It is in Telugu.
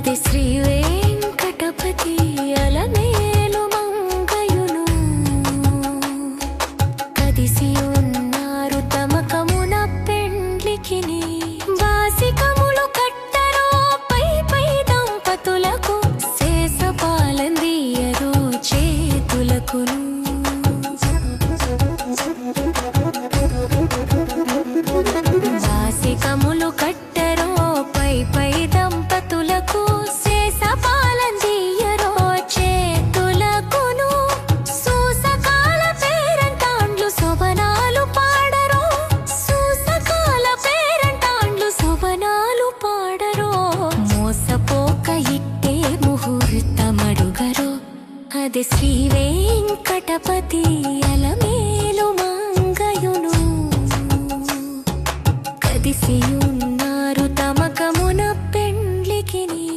తిరుపతి శ్రీ వెంకటపతి అలమేలు మంగయును. కదిసి ఉన్నారు తమకమున పెండ్లికి వాసికములు కట్టరో పై పై దంపతులకు శేషపాలందీయరు చేతులకును. అది శ్రీ వెంకటపతి అలమేలు మంగయును. కదిసియున్నారు తమకమున పెండ్లికిని.